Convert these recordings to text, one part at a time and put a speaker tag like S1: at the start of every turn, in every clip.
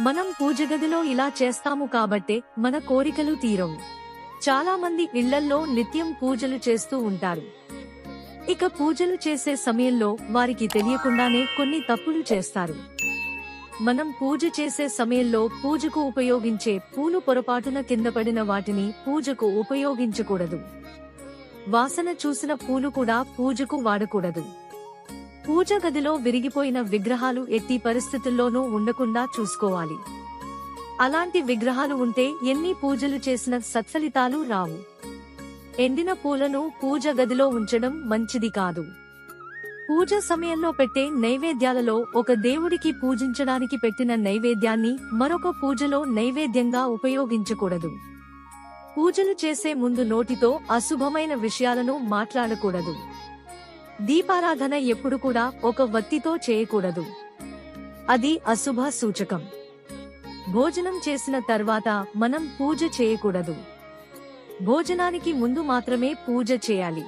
S1: మనం పూజ గదిలో ఇలా చేస్తాము కాబట్టే మన కోరికలు తీరవు. చాలా మంది ఇళ్ళల్లో నిత్యం పూజలు చేస్తూ ఉంటారు. ఇక పూజలు చేసే సమయంలో వారికి తెలియకుండానే కొన్ని తప్పులు చేస్తారు. మనం పూజ చేసే సమయంలో పూజకు ఉపయోగించే పూలు పొరపాటున కింద పడిన వాటిని పూజకు ఉపయోగించకూడదు. వాసన చూసిన పూలు కూడా పూజకు వాడకూడదు. పూజ గదిలో విరిగిపోయిన విగ్రహాలు ఎట్టి పరిస్థితుల్లోనూ ఉండకుండా చూసుకోవాలి. అలాంటి విగ్రహాలు ఉంటే ఎన్ని పూజలు చేసిన సత్ఫలితాలు రావు. ఎండిన పూలను పూజ గదిలో ఉంచడం మంచిది కాదు. పూజ సమయంలో పెట్టే నైవేద్యాలలో ఒక దేవుడికి పూజించడానికి పెట్టిన నైవేద్యాన్ని మరొక పూజలో నైవేద్యంగా ఉపయోగించకూడదు. పూజలు చేసే ముందు నోటితో అశుభమైన విషయాలను మాట్లాడకూడదు. దీపారాధన ఎప్పుడు కూడా ఒక వత్తితో చేయకూడదు. అది అశుభ సూచకం. భోజనం చేసిన తర్వాత మనం పూజ చేయకూడదు. భోజనానికి ముందు మాత్రమే పూజ చేయాలి.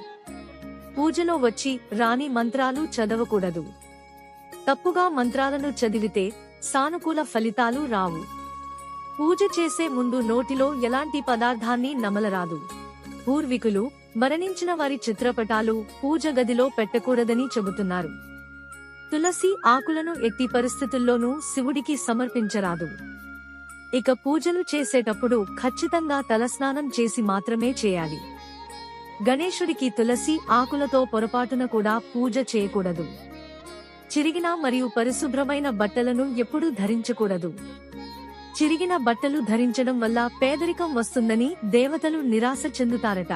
S1: పూజలో వచ్చి రాని మంత్రాలు చదవకూడదు. తప్పుగా మంత్రాలను చదివితే సానుకూల ఫలితాలు రావు. పూజ చేసే ముందు నోటిలో ఎలాంటి పదార్థాన్ని నమలరాదు. పూర్వీకులు మరణించిన వారి చిత్రపటాలు పూజ గదిలో పెట్టకూడదని చెబుతున్నారు. తులసి ఆకులను ఎట్టి పరిస్థితుల్లోనూ శివుడికి సమర్పించరాదు. ఇక పూజలు చేసేటప్పుడు ఖచ్చితంగా తలస్నానం చేసి మాత్రమే చేయాలి. గణేశుడికి తులసి ఆకులతో పొరపాటున కూడా పూజ చేయకూడదు. చిరిగిన మరియు పరిశుభ్రమైన బట్టలను ఎప్పుడూ ధరించకూడదు. చిరిగిన బట్టలు ధరించడం వల్ల పేదరికం వస్తుందని దేవతలు నిరాశ చెందుతారట.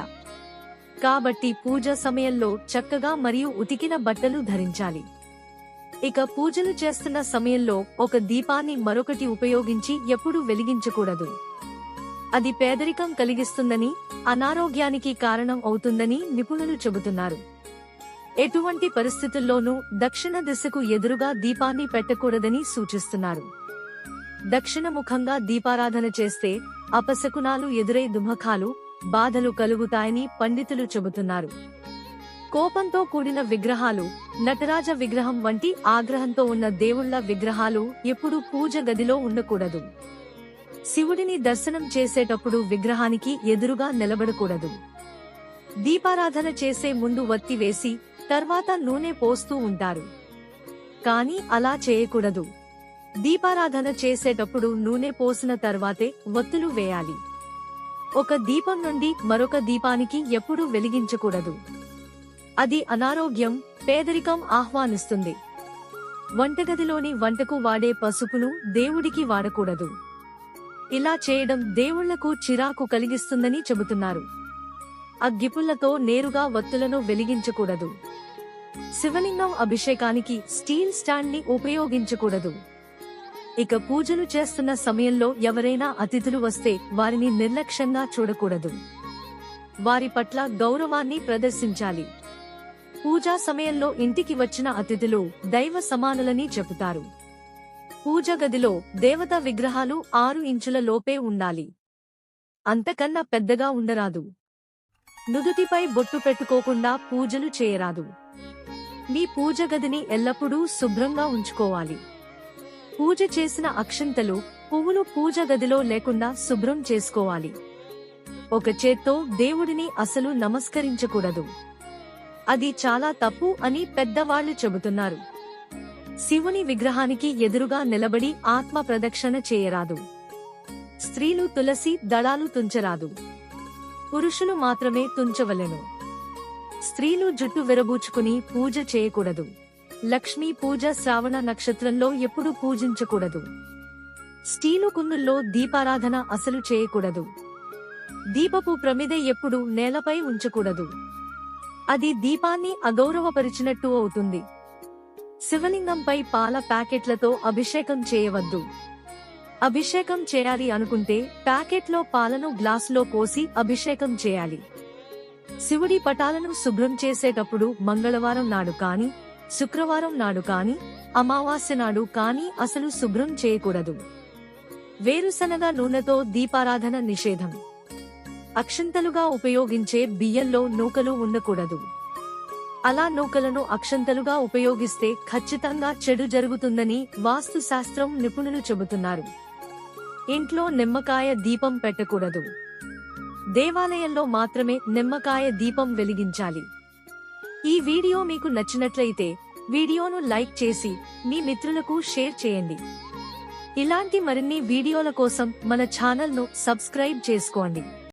S1: కాబట్టి పూజ సమయంలో చక్కగా మరియు ఉతికిన బట్టలు ధరించాలి. ఇక పూజలు చేస్తున్న సమయంలో ఒక దీపాన్ని మరొకటి ఉపయోగించి ఎప్పుడూ వెలిగించకూడదు. అది పేదరికం కలిగిస్తుందని అనారోగ్యానికి కారణం అవుతుందని నిపుణులు చెబుతున్నారు. ఎటువంటి పరిస్థితుల్లోనూ దక్షిణ దిశకు ఎదురుగా దీపాన్ని పెట్టకూడదని సూచిస్తున్నారు. దక్షిణముఖంగా దీపారాధన చేస్తే అపశకునాలు ఎదురై దుమఖాలు బాధలు కలుగుతాయని పండితులు చెబుతున్నారు. కోపంతో కూడిన విగ్రహాలు నటరాజ విగ్రహం వంటి ఆగ్రహంతో ఉన్న దేవుళ్ళ విగ్రహాలు ఎప్పుడూ పూజ గదిలో ఉండకూడదు. శివుడిని దర్శనం చేసేటప్పుడు విగ్రహానికి ఎదురుగా నిలబడకూడదు. దీపారాధన చేసే ముందు వత్తి వేసి తర్వాత నూనె పోస్తూ ఉంటారు. కానీ అలా చేయకూడదు. దీపారాధన చేసేటప్పుడు నూనె పోసిన తర్వాతే వత్తులు వేయాలి. ఒక దీపం నుండి మరొక దీపానికి ఎప్పుడూ వెలిగించకూడదు. అది అనారోగ్యం పేదరికం ఆహ్వానిస్తుంది. వంటగదిలోని వంటకు వాడే పసుపును దేవుడికి వాడకూడదు. ఇలా చేయడం దేవుళ్ళకు చిరాకు కలిగిస్తుందని చెబుతున్నారు. అగ్గిపుల్లతో నేరుగా వత్తులను వెలిగించకూడదు. శివలింగం అభిషేకానికి స్టీల్ స్టాండ్ని ఉపయోగించకూడదు. ఇక పూజలు చేస్తున్న సమయంలో ఎవరైనా అతిథులు వస్తే వారిని నిర్లక్ష్యంగా చూడకూడదు. వారి పట్ల గౌరవాన్ని ప్రదర్శించాలి. పూజా సమయంలో ఇంటికి వచ్చిన అతిథులు దైవ సమానులని చెబుతారు. పూజ గదిలో దేవతా విగ్రహాలు ఆరు ఇంచుల లోపే ఉండాలి. అంతకన్నా పెద్దగా ఉండరాదు. నుదుటిపై బొట్టు పెట్టుకోకుండా పూజలు చేయరాదు. మీ పూజ గదిని ఎల్లప్పుడూ శుభ్రంగా ఉంచుకోవాలి. పూజ చేసిన అక్షంతలు పువ్వులు పూజ గదిలో లేకుండా శుభ్రం చేసుకోవాలి. ఒక చేత్తో దేవుడిని అసలు నమస్కరించకూడదు. అది చాలా తప్పు అని పెద్దవాళ్ళు చెబుతున్నారు. శివుని విగ్రహానికి ఎదురుగా నిలబడి ఆత్మ ప్రదక్షిణ చేయరాదు. స్త్రీలు తులసి దళాలు తుంచరాదు. పురుషులు మాత్రమే తుంచవలెను. స్త్రీలు జుట్టు విరబూచుకుని పూజ చేయకూడదు. లక్ష్మీ పూజ శ్రావణ నక్షత్రంలో ఎప్పుడూ పూజించకూడదు. స్టీలు కున్నుల్లో దీపారాధన అసలు చేయకూడదు. దీపపు ప్రమిద ఎప్పుడు నేలపై ఉంచకూడదు. అది దీపాన్ని అగౌరవపరిచినట్టు అవుతుంది. శివలింగంపై పాల ప్యాకెట్లతో అభిషేకం చేయవద్దు. అభిషేకం చేయాలి అనుకుంటే ప్యాకెట్లో పాలను గ్లాసులో పోసి అభిషేకం చేయాలి. శివుడి పటాలను శుభ్రం చేసేటప్పుడు మంగళవారం నాడు కాని శుక్రవారం నాడు కాని అమావాస్య నాడు కాని అసలు శుభ్రం చేయకూడదు. వేరుశనగ నూనెతో దీపారాధన నిషేధం. అక్షంతలుగా ఉపయోగించే బియ్యంలో నూకలు ఉండకూడదు. అలా నూకలను అక్షంతలుగా ఉపయోగిస్తే ఖచ్చితంగా చెడు జరుగుతుందని వాస్తు శాస్త్రం నిపుణులు చెబుతున్నారు. ఇంట్లో నిమ్మకాయ దీపం పెట్టకూడదు. దేవాలయంలో మాత్రమే నిమ్మకాయ దీపం వెలిగించాలి. ఈ వీడియో మీకు నచ్చినట్లయితే వీడియోను లైక్ చేసి మీ మిత్రులకు షేర్ చేయండి. ఇలాంటి మరిన్ని వీడియోల కోసం మన ఛానల్ను సబ్స్క్రైబ్ చేసుకోండి.